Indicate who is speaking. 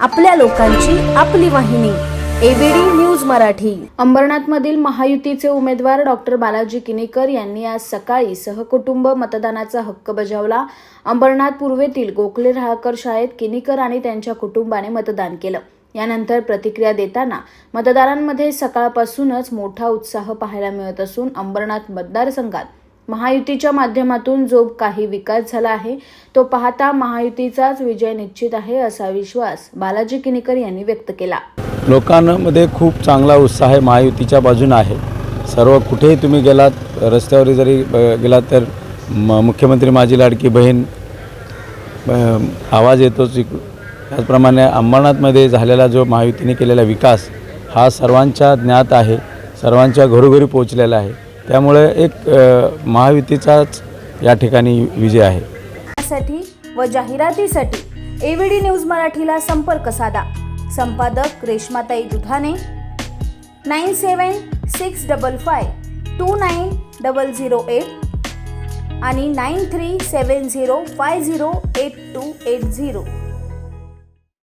Speaker 1: आपल्या लोकांची आपली वाहिनी एबीडी न्यूज मराठी. अंबरनाथमधील महायुतीचे उमेदवार डॉक्टर बालाजी किनीकर यांनी आज सकाळी सहकुटुंब मतदानाचा हक्क बजावला. अंबरनाथ पूर्वेतील गोखले राहकर शाळेत किनीकर आणि त्यांच्या कुटुंबाने मतदान केलं. यानंतर प्रतिक्रिया देताना मतदारांमध्ये सकाळपासूनच मोठा उत्साह पाहायला मिळत असून अंबरनाथ मतदारसंघात महायुतीच्या माध्यमातून जो काही विकास झाला आहे तो पाहता महायुतीचाच विजय निश्चित आहे असा विश्वास बालाजी किनीकर यांनी व्यक्त केला.
Speaker 2: लोकांमध्ये खूप चांगला उत्साह आहे महायुतीच्या बाजूने आहे. सर्व कुठेही तुम्ही गेलात रस्त्यावर जरी गेलात तर म मुख्यमंत्री माझी लाडकी बहीण आवाज येतोच इक- त्याचप्रमाणे अंबरनाथमध्ये झालेला जो महायुतीने केलेला विकास हा सर्वांच्या ज्ञात आहे सर्वांच्या घरोघरी पोचलेला आहे. त्यामुळे एक महायुतीचाच या ठिकाणी विजय आहे.
Speaker 1: साठी व जाहिरातीसाठी एव्हीडी न्यूज मराठीला संपर्क साधा. संपादक रेश्माताई Dudhane nine seven six double five two nine double zero eight आणि nine three seven zero five zero eight two eight zero.